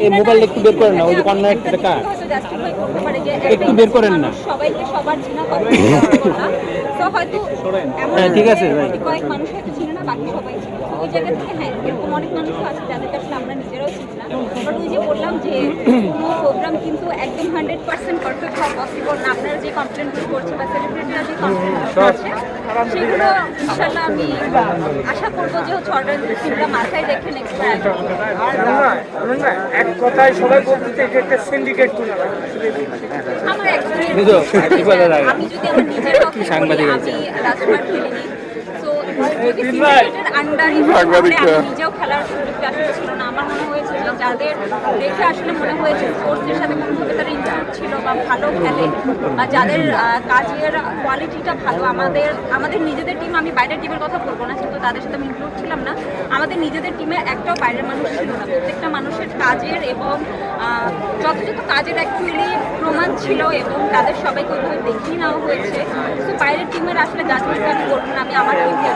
এই মোবাইল একটু বের করেন না ওই যে কন্যা টাকা একটু বের করেন না। সবাইকে সবার চিনা হ্যাঁ, ঠিক আছে, ভাই। কয়েক মানুষ বাকি সবাই চিনে ওই জায়গা থেকে হ্যাঁ এরকম অনেক মানুষ আছে যাদেরকে আসলে আমরা নিজেরাও বাট ওই যে বললাম যে প্রোগ্রাম কিন্তু একদম হান্ড্রেড পার্সেন্ট পারফেক্ট হওয়া পসিবল না আপনারা যে কমপ্লেনগুলো করছে বা সেলিব্রিটিরা যে কমপ্লেনগুলো করছে সেগুলো ইনশাল্লাহ আমি আশা করব যে হচ্ছে মাথায় রেখে নেক্সট এক কথায় সবাই বলতে এটা একটা সিন্ডিকেট তুলে আমার experience বুঝো, হচ্ছে কি বলা যায়? আমি যদি আমার নিজের বলি, সাংবাদিক আমি রাজকুমার খেলিনি। তো যদি সিন্ডিকেটের আন্ডারে নিজেও খেলার যাদের দেখে আসলে মনে হয়েছে স্পোর্টসের সাথে কোনোভাবে তারা ইনক্লুড ছিল বা ভালো খেলে, বা যাদের কাজের কোয়ালিটিটা ভালো, আমাদের আমাদের নিজেদের টিম আমি বাইরের টিমের কথা বলব না কিন্তু তাদের সাথে আমি ইনক্লুড ছিলাম না। আমাদের নিজেদের টিমে একটাও বাইরের মানুষ ছিল না। কাজের এবং যথাযথ কাজের অ্যাকচুয়ালি প্রমাণ ছিল এবং তাদের সবাইকে ওইভাবে দেখিয়ে নেওয়া হয়েছে। তো বাইরের টিমের আসলে জাজমেন্ট আমি করব না, আমি আমার টিমকে